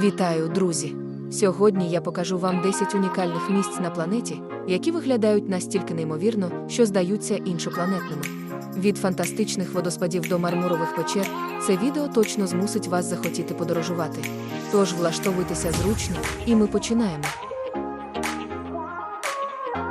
Вітаю, друзі! Сьогодні я покажу вам 10 унікальних місць на планеті, які виглядають настільки неймовірно, що здаються іншопланетними. Від фантастичних водоспадів до мармурових печер це відео точно змусить вас захотіти подорожувати. Тож влаштовуйтеся зручно, і ми починаємо.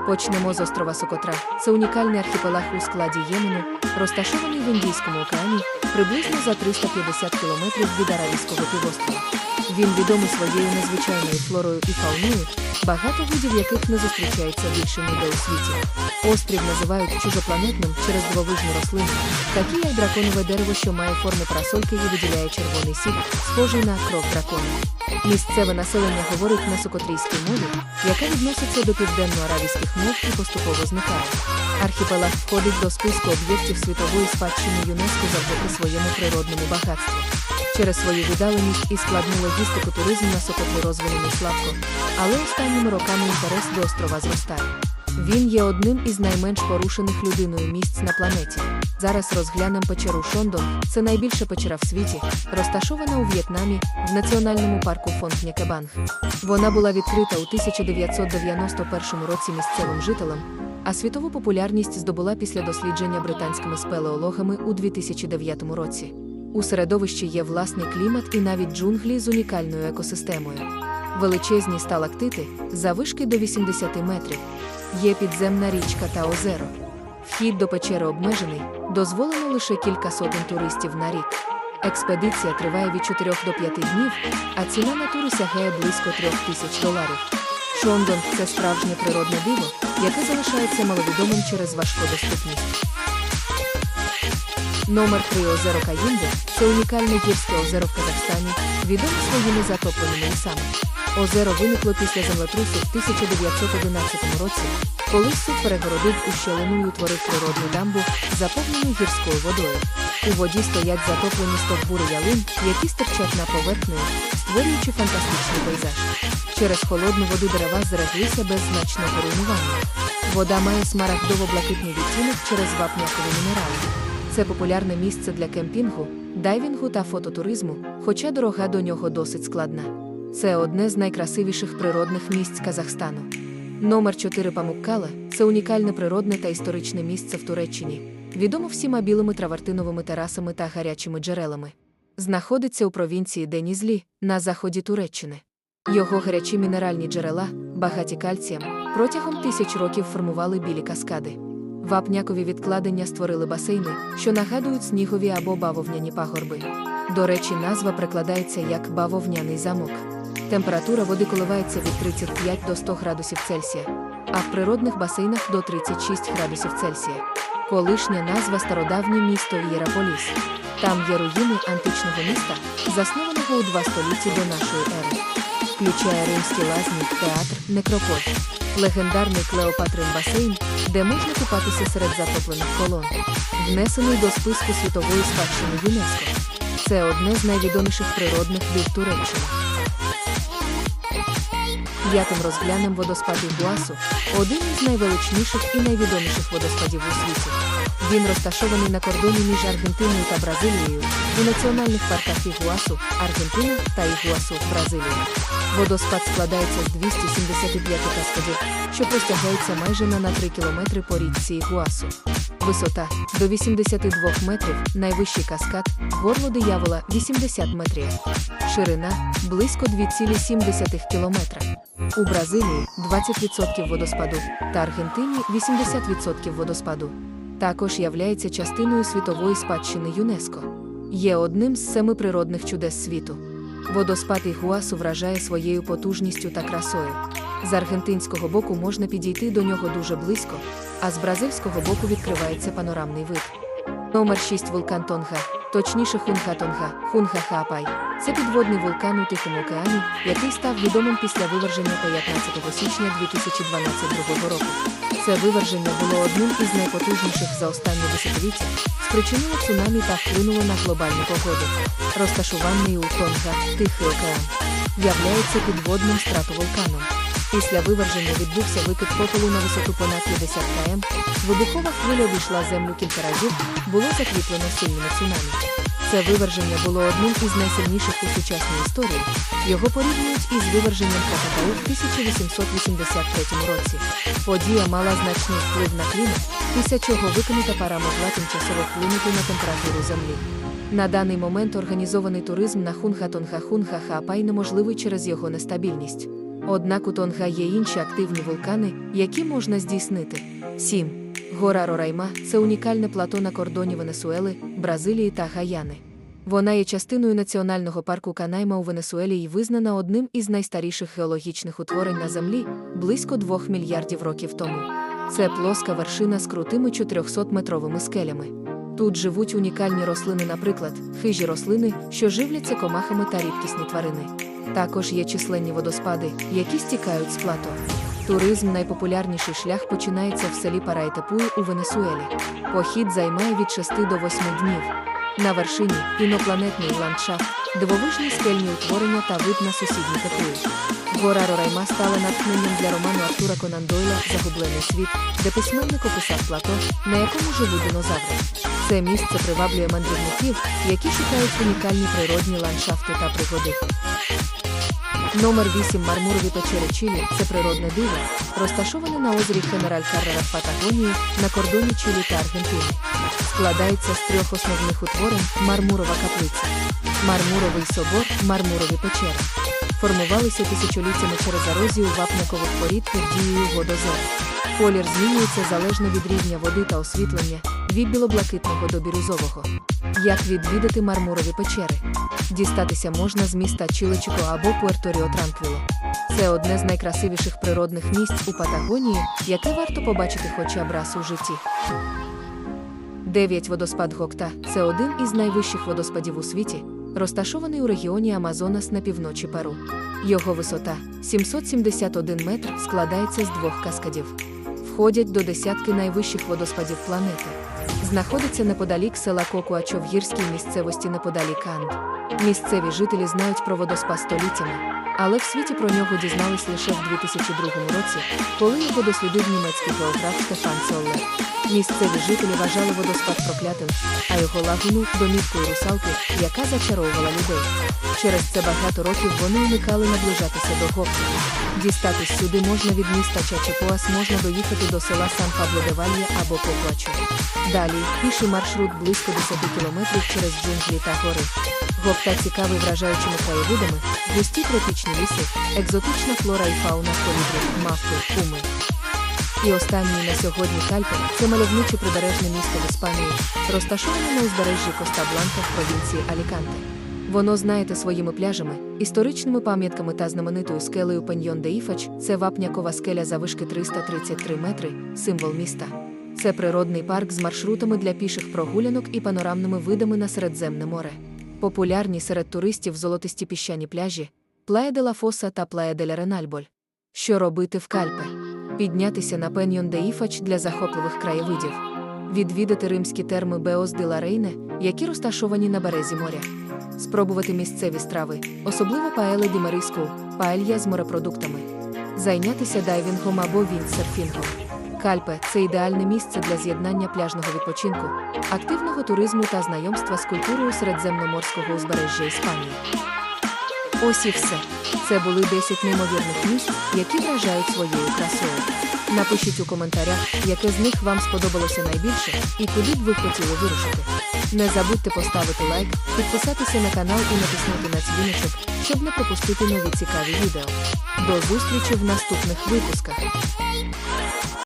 Почнемо з острова Сокотра. Це унікальний архіпелаг у складі Ємену, розташований в Індійському океані, приблизно за 350 кілометрів від Аравійського півострова. Він відомий своєю незвичайною флорою і фауною, багато видів яких не зустрічається більше ніде у світі. Острів називають чужопланетним через дивовижні рослини, такі як драконове дерево, що має форму парасольки і виділяє червоний сік, схожий на кров дракона. Місцеве населення говорить на сокотрійській мові, яка відноситься до південно-аравійських мов і поступово зникає. Архіпелаг входить до списку об'єктів світової спадщини ЮНЕСКО завдяки своєму природному багатству. Через свою віддаленість і складну логістику туризм на Сокотлі розвинений слабко, але останніми роками інтерес до острова зростає. Він є одним із найменш порушених людиною місць на планеті. Зараз розглянемо печеру Шондон, це найбільша печера в світі, розташована у В'єтнамі в національному парку фонд Някебанг. Вона була відкрита у 1991 році місцевим жителям, а світову популярність здобула після дослідження британськими спелеологами у 2009 році. У середовищі є власний клімат і навіть джунглі з унікальною екосистемою. Величезні сталактити завишки до 80 метрів. Є підземна річка та озеро. Вхід до печери обмежений, дозволено лише кілька сотень туристів на рік. Експедиція триває від 4 до 5 днів, а ціна на тури сягає близько 3 тисяч доларів. Шондон це справжнє природне диво, яке залишається маловідомим через важку доступність. Номер 3 озеро Каїмбу це унікальне гірське озеро в Казахстані, відоме своїми затопленими лісами. Озеро виникло після землетрусу в 1911 році, коли суд перегородив ущелину і утворив природну дамбу, заповнену гірською водою. У воді стоять затоплені стовбури ялин, які стирчать на поверхню, створюючи фантастичний пейзаж. Через холодну воду дерева зреглися без значного руйнування. Вода має смарагдово-блакитний відтінок через вапнякові мінерали. Це популярне місце для кемпінгу, дайвінгу та фототуризму, хоча дорога до нього досить складна. Це одне з найкрасивіших природних місць Казахстану. Номер 4 Памуккала це унікальне природне та історичне місце в Туреччині, відомо всіма білими травертиновими терасами та гарячими джерелами. Знаходиться у провінції Денізлі на заході Туреччини. Його гарячі мінеральні джерела, багаті кальцієм, протягом тисяч років формували білі каскади. Вапнякові відкладення створили басейни, що нагадують снігові або бавовняні пагорби. До речі, назва прикладається як бавовняний замок. Температура води коливається від 35 до 100 градусів Цельсія, а в природних басейнах до 36 градусів Цельсія. Колишня назва стародавнє місто Єраполіс. Там є руїни античного міста, заснованого у два столітті до нашої ери. Включає римські лазні, театр, некрополь, легендарний Клеопатрин басейн, де можна купатися серед затоплених колон, внесений до списку світової спадщини ЮНЕСКО. Це одне з найвідоміших природних див Туреччини. П'ятим розглянем водоспад Ігуасу, один із найвеличніших і найвідоміших водоспадів у світі. Він розташований на кордоні між Аргентиною та Бразилією у національних парках Ігуасу, Аргентина та Ігуасу, Бразилія. Водоспад складається з 275 каскадів, що простягаються майже на, на 3 кілометри по річці Ігуасу. Висота до 82 метрів, найвищий каскад, горло диявола 80 метрів. Ширина близько 2,7 кілометра. У Бразилії 20% водоспаду та Аргентині 80% водоспаду. Також являється частиною світової спадщини ЮНЕСКО. Є одним з семи природних чудес світу. Водоспад Ігуасу вражає своєю потужністю та красою. З аргентинського боку можна підійти до нього дуже близько, а з бразильського боку відкривається панорамний вид. Номер 6 вулкан Тонга, точніше Хунга Тонга, Хунга Хаапай. Це підводний вулкан у Тихому океані, який став відомим після виверження 15 січня 2012 року. Це виверження було одним із найпотужніших за останні десятиліття, спричинило цунамі та вплинуло на глобальну погоду. Розташуваний у Тонга, Тихий океан, являється підводним стратовулканом. Після виверження відбувся викид попелу на висоту понад 50 км. Вибухова хвиля обійшла землю кілька разів, було закріплено сильними цунамі. Це виверження було одним із найсильніших у сучасній історії. Його порівнюють із виверженням Кrakатау в 1883 році. Подія мала значний вплив на клімат, після чого викинута пара могла тимчасово вплинути на температуру землі. На даний момент організований туризм на Хунха-Тонха-Хунха Хаапай неможливий через його нестабільність. Однак у Тонга є інші активні вулкани, які можна здійснити. 7. Гора Рорайма це унікальне плато на кордоні Венесуели, Бразилії та Гаяни. Вона є частиною національного парку Канайма у Венесуелі і визнана одним із найстаріших геологічних утворень на Землі близько 2 мільярдів років тому. Це плоска вершина з крутими 400-метровими скелями. Тут живуть унікальні рослини, наприклад, хижі рослини, що живляться комахами та рідкісні тварини. Також є численні водоспади, які стікають з плато. Туризм найпопулярніший шлях починається в селі Параетепуї у Венесуелі. Похід займає від 6 до 8 днів. На вершині інопланетний ландшафт, дивовижні скельні утворення та вид на сусідні тепуї. Гора Рорайма стала натхненням для роману Артура Конан Дойла Загублений світ, де письменник описав плато, на якому живуть динозаври. Це місце приваблює мандрівників, які шукають унікальні природні ландшафти та пригоди. Номер 8 Мармурові печери Чилі це природне диво, розташоване на озері Хенераль Каррера в Патагонії на кордоні Чилі та Аргентини. Складається з трьох основних утворень мармурова каплиця, мармуровий собор, мармурові печери. Формувалися тисячоліттями через ерозію вапнякових порід під дією водозер. Колір змінюється залежно від рівня води та освітлення, від білоблакитного до бірюзового. Як відвідати мармурові печери? Дістатися можна з міста Чилечико або Пуерторіо Транквіло. Це одне з найкрасивіших природних місць у Патагонії, яке варто побачити хоча б раз у житті. 9 водоспад Гокта це один із найвищих водоспадів у світі, розташований у регіоні Амазонас на півночі Перу. Його висота 771 метр складається з двох каскадів. Входять до десятки найвищих водоспадів планети. Знаходиться неподалік села Кокуачо в гірській місцевості неподалік Анд. Місцеві жителі знають про водоспад століттями, але в світі про нього дізнались лише в 2002 році, коли його дослідив німецький географ Стефан Цоллер. Місцеві жителі вважали водоспад проклятим, а його лагуну домівкою русалки, яка зачаровувала людей. Через це багато років вони уникали наближатися до Гопки. Дістатись сюди можна від міста Чачепоас, можна доїхати до села сан пабло де вальє або Поплачо. Далі піший маршрут близько 10 кілометрів через джунглі та гори. Гопта цікавий вражаючими краєвидами, густі тропічні ліси, екзотична флора і фауна колібри, мавпи, куми. І останній на сьогодні Кальпе це мальовниче прибережне місто в Іспанії, розташоване на узбережжі Коста Бланка в провінції Аліканте. Воно знаєте своїми пляжами, історичними пам'ятками та знаменитою скелею Пеньйон де Іфач це вапнякова скеля завишки 333 метри, символ міста. Це природний парк з маршрутами для піших прогулянок і панорамними видами на Середземне море. Популярні серед туристів золотисті піщані пляжі, Плая де Фоса та Плая де Ренальболь. Що робити в Кальпе? Піднятися на Пеньйон де Іфач для захопливих краєвидів, відвідати римські терми Беос де ла які розташовані на березі моря, спробувати місцеві страви, особливо паеле ді Мариску, паелья з морепродуктами, зайнятися дайвінгом або віндсерфінгом. Кальпе це ідеальне місце для з'єднання пляжного відпочинку, активного туризму та знайомства з культурою середземноморського узбережжя Іспанії. Ось і все. Це були 10 неймовірних місць, які вражають своєю красою. Напишіть у коментарях, яке з них вам сподобалося найбільше і куди б ви хотіли вирушити. Не забудьте поставити лайк, підписатися на канал і натиснути на дзвіночок, щоб не пропустити нові цікаві відео. До зустрічі в наступних випусках.